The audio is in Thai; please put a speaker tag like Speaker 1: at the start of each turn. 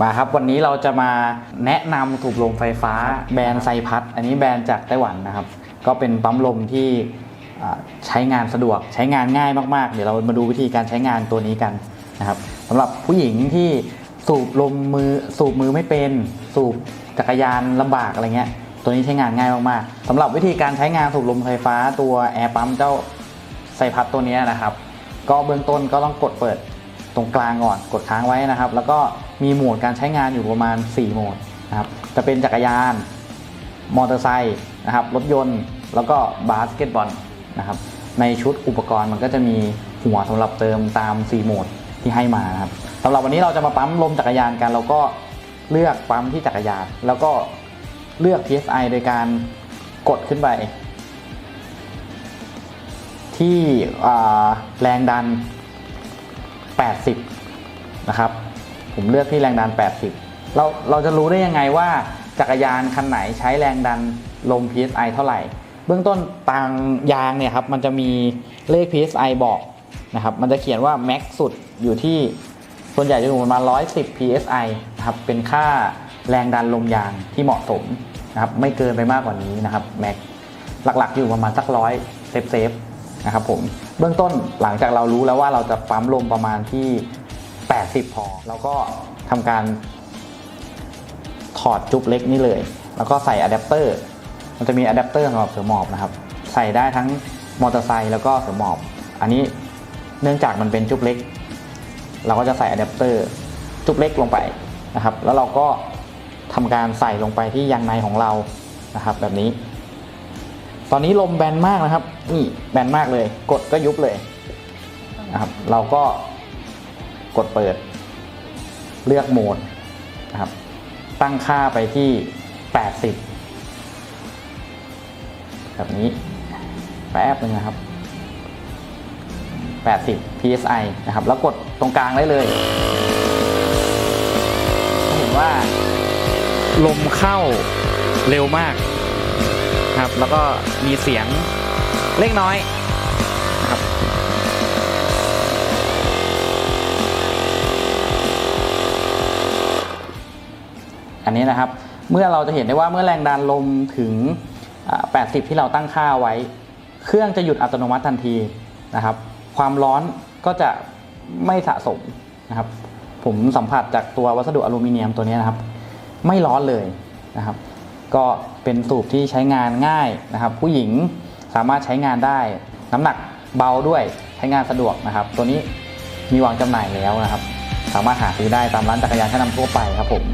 Speaker 1: มาครับวันนี้เราจะมาแนะนำสูบลมไฟฟ้าแบรนด์ไซพัทอันนี้แบรนด์จากไต้หวันนะครับ ก็เป็นปั๊มลมที่ใช้งานสะดวกใช้งานง่ายมากๆ เดี๋ยวเรามาดูวิธีการใช้งานตัวนี้กันนะครับสำหรับผู้หญิงที่สูบลมมือสูบมือไม่เป็น สูบจักรยานลำบากอะไรเงี้ยตัวนี้ใช้งานง่ายมากๆสำหรับวิธีการใช้งานสูบลมไฟฟ้าตัวแอร์ปั๊มเจ้าไซพัทตัวนี้นะครับ ก็เบื้องต้นก็ต้องกดเปิดตรงกลางก่อนกดค้างไว้นะครับ แล้วก็ มีโหมดการใช้งานอยู่ประมาณ 4 โหมดนะครับจะเป็นจักรยาน มอเตอร์ไซค์นะครับรถยนต์ แล้วก็บาสเกตบอลนะครับในชุดอุปกรณ์มันก็จะมีหัวสำหรับเติมตาม 4 โหมดที่ให้มานะครับสำหรับวันนี้เราจะมาปั๊มลมจักรยานกัน เราก็เลือกปั๊มที่จักรยาน แล้วก็เลือก PSI โดยการกดขึ้นไป ที่แรงดัน 80 นะครับ ผมเลือกที่แรงดัน 80 เราเราจะรู้ได้ยังไงว่าจักรยานคันไหนใช้แรงดันลม PSI เท่าไหร่ เบื้องต้นตางยางเนี่ยครับมันจะมีเลข PSI บอกนะครับมันจะเขียนว่า max สุดอยู่ที่ส่วนใหญ่จะอยู่ประมาณ 110 PSI นะครับ เป็นค่าแรงดันลมยางที่เหมาะสมนะครับ ไม่เกินไปมากกว่านี้นะครับ max หลักๆอยู่ประมาณสักร้อยเซฟเซฟนะครับผม เบื้องต้นหลังจากเรารู้แล้วว่าเราจะปั๊มลมประมาณที่ 80 พอ แล้วก็ทำการถอดจุ๊บเล็กนี่เลย แล้วก็ใส่อะแดปเตอร์ มันจะมีอะแดปเตอร์สำหรับเสือหมอบนะครับ ใส่ได้ทั้งมอเตอร์ไซค์แล้วก็เสือหมอบ อันนี้เนื่องจากมันเป็นจุ๊บเล็ก เราก็จะใส่อะแดปเตอร์จุ๊บเล็กลงไปนะครับ แล้วเราก็ทำการใส่ลงไปที่ยางในของเรานะครับ แบบนี้ ตอนนี้ลมแบนมากนะครับ นี่แบนมากเลย กดก็ยุบเลยนะครับ เราก็ กดเปิด เลือกโหมดนะครับ ตั้งค่าไปที่ 80 แบบนี้ แป๊บนึงนะครับ 80 psi นะครับ แล้วกดตรงกลางได้เลย เห็นว่า ลมเข้าเร็วมากครับ แล้วก็มีเสียงเล็กน้อยนะครับ อันนี้นะครับ เมื่อเราจะเห็นได้ว่าเมื่อแรงดันลมถึง 80 ที่เราตั้งค่าไว้ เครื่องจะหยุดอัตโนมัติทันทีนะครับ ความร้อนก็จะไม่สะสมนะครับ ผมสัมผัสจากตัววัสดุอลูมิเนียมตัวนี้นะครับ ไม่ร้อนเลยนะครับ ก็เป็นสูบที่ใช้งานง่ายนะครับ ผู้หญิงสามารถใช้งานได้ น้ำหนักเบาด้วยใช้งานสะดวกนะครับ ตัวนี้มีวางจำหน่ายแล้วนะครับ สามารถหาซื้อได้ตามร้านจักรยานชั้นนำทั่วไปครับผม